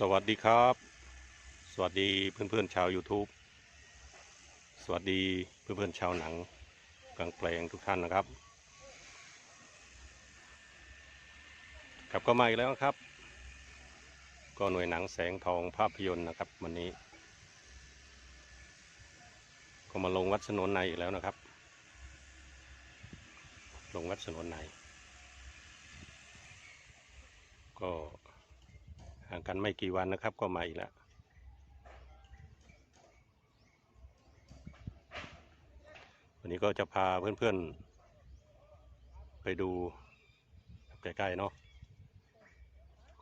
สวัสดีครับ สวัสดีเพื่อนๆชาว YouTube สวัสดีเพื่อนๆชาวหนังกลางแปลงทุกท่านนะครับครับก็มาอีกแล้วครับ ก็หน่วยหนังแสงทองภาพยนตร์นะครับวันนี้ ก็มาลงวัดสนนในอีกแล้วนะครับ ลงวัดสนนในก็ ห่างกันไม่กี่วันนะครับก็มาอีกแล้ววันนี้ก็จะพาเพื่อนๆ ไปดูใกล้ๆเนาะ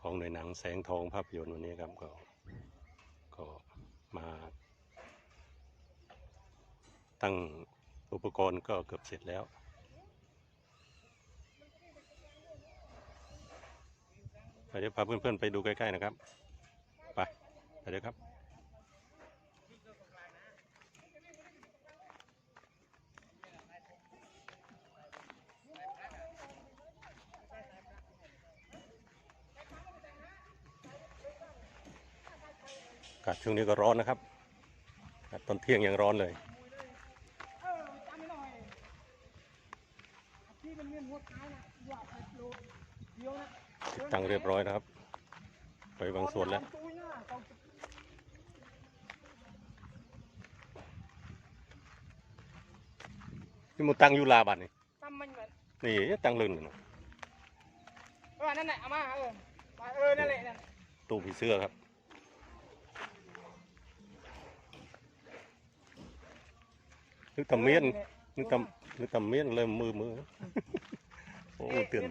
ของหน่วยหนังแสงทองภาพยนตร์วันนี้ครับก็ก็มาตั้งอุปกรณ์ก็เกือบเสร็จแล้ว ไป เดี๋ยวพาเพื่อนๆไปดูใกล้ๆนะครับไปไปเดี๋ยวครับอากาศช่วงนี้ก็ร้อนนะครับตอนเที่ยงยังร้อนเลยที่มันเวียนหัวท้ายนะหยอดไปโลเดียวนะ ติดตั้งเรียบร้อยนะครับ ไปบางส่วนแล้วตุ้ยหน้าต้องนี่มันตั้งอยูลาบัดนี่ทำมันเหมือนนี่ตั้งลื่นเลยเนาะเออนั่นแหละเอามาเออมาเออนั่นแหละนั่นตู้ผีเสื้อครับนึกทำเมียนนึกทำนึกทำเมียนเลยมือมือโอ้เตือน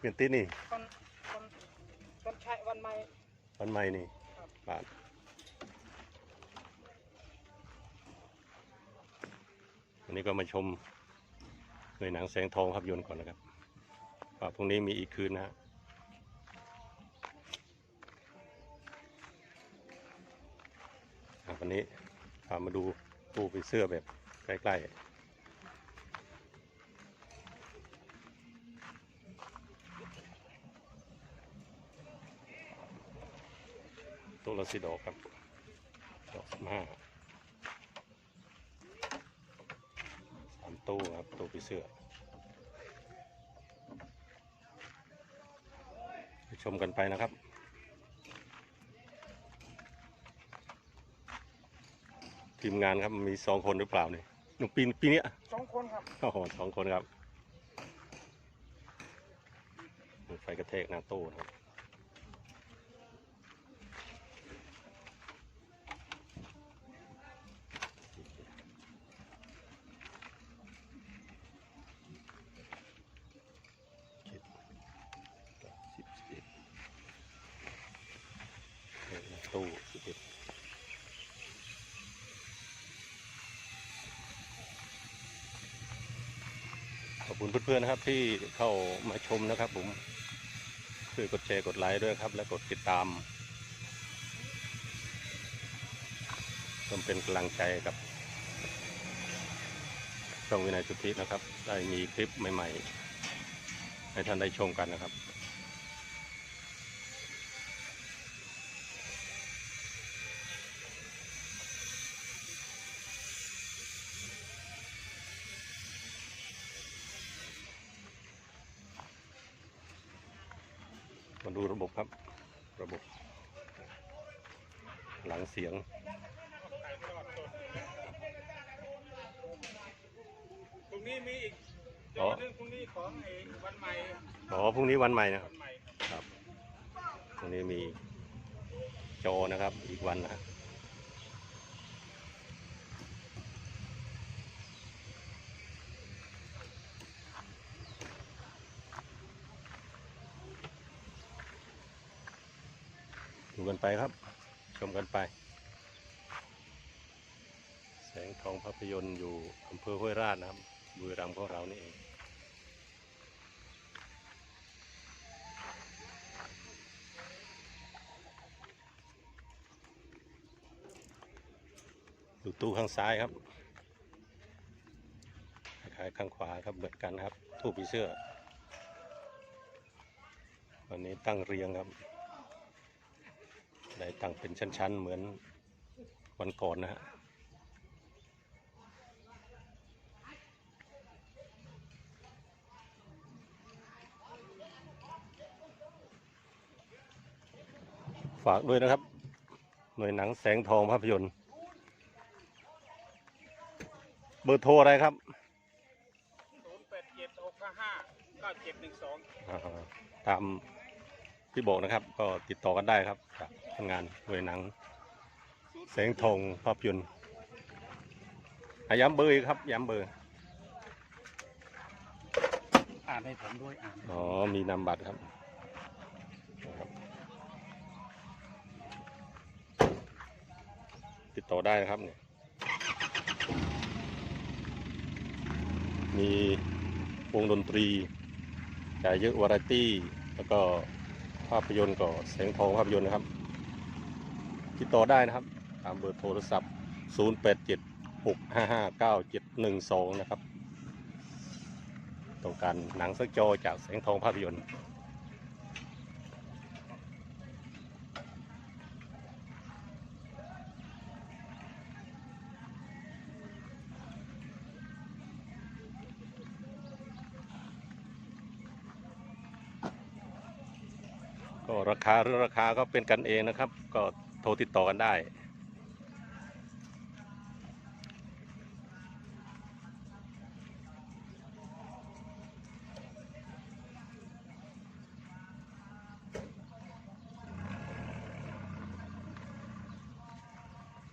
เตีดนะเปลี่ยนติดนี่คนคนคนใช้วันใหม่ วันใหม่นี่ครับ บาทวันนี้ก็มาชมหน่วยหนังแสงทองภาพยนตร์ก่อนนะครับว่าพรุ่งนี้มีอีกคืนนะฮะอะวันนี้พามาดูตู้ผีเสื้อแบบใกล้ๆ ละสิดอกครับดอกสิบห้าสามตู้ครับตู้ผีเสื้อไปชมกันไปนะครับทีมงานครับมีสองคนหรือเปล่าเนี่ยหนุ่มปีปีเนี้ยสองคนครับโอ้โหสองคนครับไฟกระแทกหน้าตู้นะครับเจ็ดแปดสิบสิบเอ็ดหน้าตู้สิบเอ็ด ขอบ คุณเพื่อนๆนะครับที่เข้ามาชมนะครับผมช่วยกดแชร์กดไลค์ด้วยครับ และกดติดตามจนเป็นกำลังใจกับช่องวินัยสุทธินะครับ ได้มีคลิปใหม่ ๆ ให้ท่านได้ชมกันนะครับ มาดูระบบครับ ระบบ หลังเสียง พ รุ่งนี้มีอีกอ๋อเรื่องพรุ่งนี้ของไอ้วันใหม่อ๋อพรุ่งนี้วันใหม่นะครัวับนใหม่ครับพรุ่งนี้มีจอนะครับ อีกวันนะฮะดูกันไปครับ ชมกันไป แสงทองภาพยนตร์อยู่อำเภอห้วยราชนะครับ บุรีรัมย์ของเรานี่เองดูตู้ข้างซ้ายครับคล้ายข้างขวาครับเหมือนกันครับทูบผีเสื้อ วันนี้ตั้งเรียงครับ ได้ตั้งเป็นชั้นๆ เหมือนวันก่อนนะฮะ ฝากด้วยนะครับ หน่วยหนังแสงทองภาพยนตร์ เบอร์โทรอะไรครับศูนย์แปดเจ็ดหกห้าห้าเก้าเจ็ดหนึ่งสองอ่าตามที่บอกนะครับ ก็ติดต่อกันได้ครับจากทำงานหน่วยหนัง แสงทองภาพยนตร์อะย้ำเบอร์อีกครับย้ำเบอร์ อ่านให้ผมด้วยอ่าน อ๋อ มีนามบัตรครับนะครับ ติดต่อได้นะครับเนี่ยมีวงดนตรีจ่ายเยอะวาไรตี้ แล้วก็ภาพยนตร์ก็แสงทองภาพยนตร์นะครับ ติดต่อได้นะครับ ตามเบอร์โทรศัพท์ 0 8 7 6 5 5 9 7 1 2 นะครับ ต้องการหนังสักจอจากแสงทองภาพยนตร์ ก็ราคาเรื่องราคาก็เป็นกันเองนะครับ ก็โทรติดต่อกันได้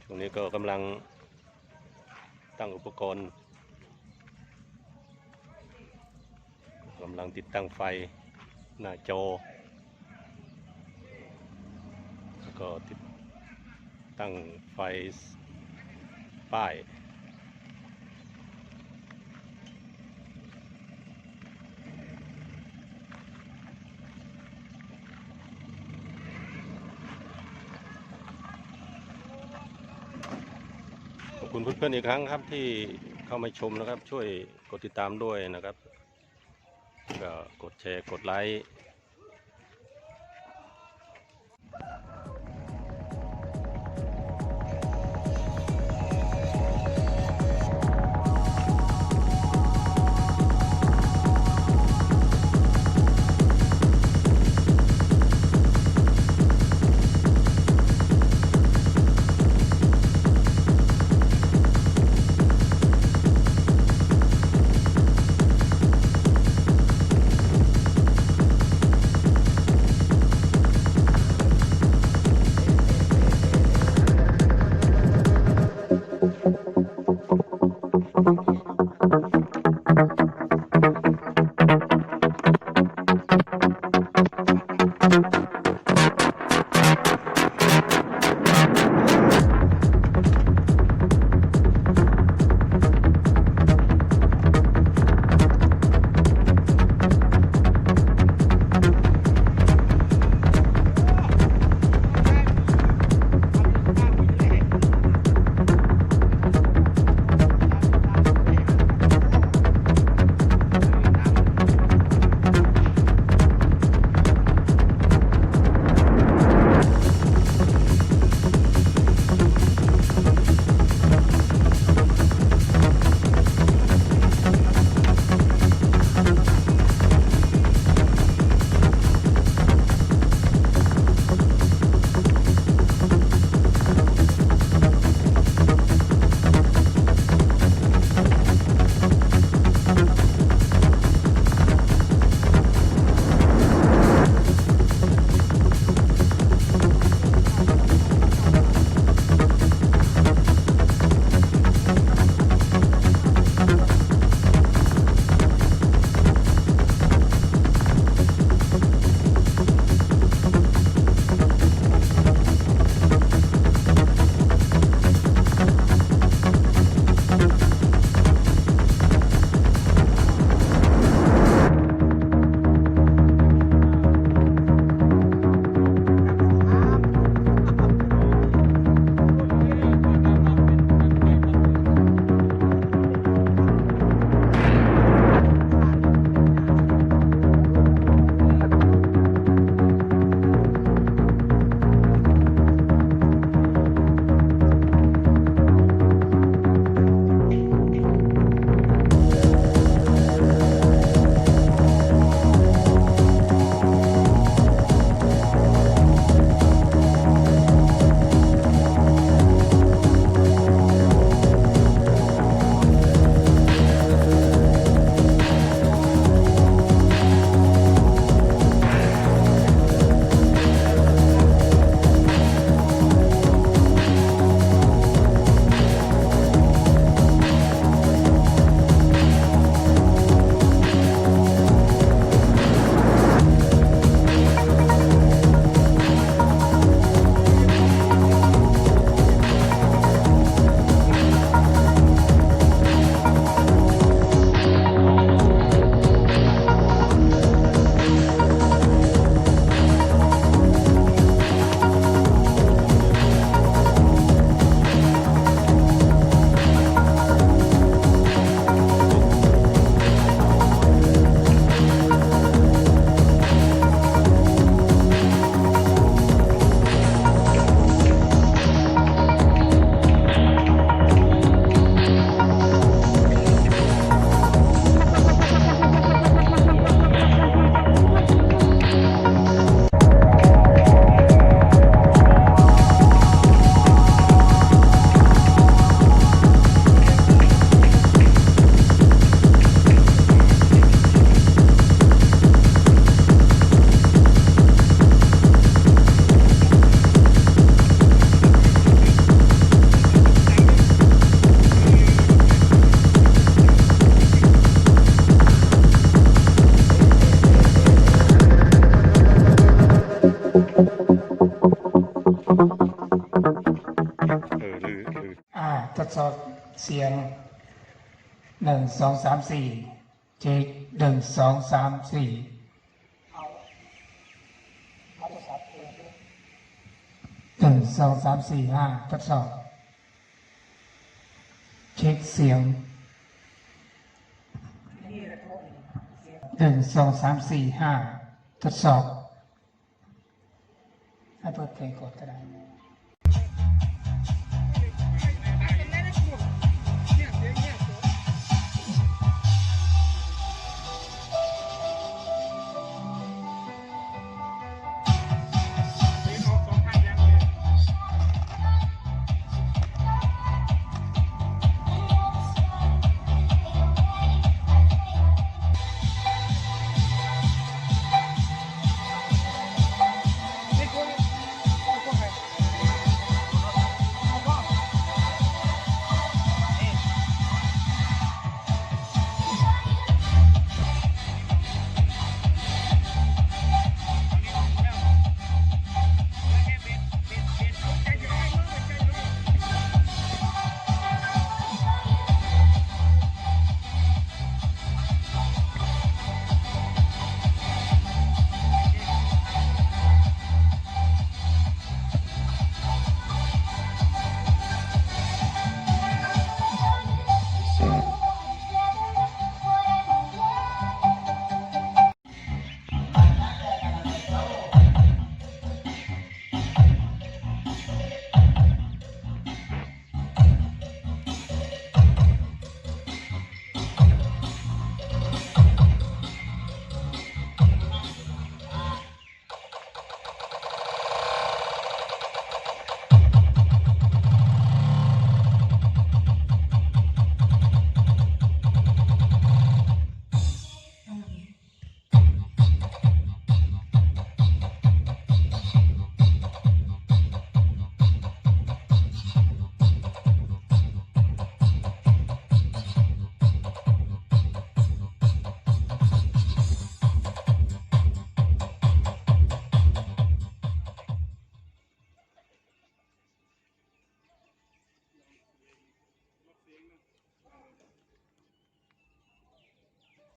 ช่วงนี้ก็กำลังตั้งอุปกรณ์กำลังติดตั้งไฟหน้าจอ แล้ว ก็ติดตั้งไฟป้าย ขอบคุณเพื่อนๆอีกครั้งครับที่เข้ามาชมนะครับ ช่วยกดติดตามด้วยนะครับ ก็กดแชร์กดไลค์ เสียงหนึ่งสองสามสี่เช็คหนึ่งสองสามสี่หนึ่งสองสามสี่ห้าทดสอบ เช็คเสียงหนึ่งสองสามสี่ห้าทดสอบให้เปิดเพลงกดก็ได้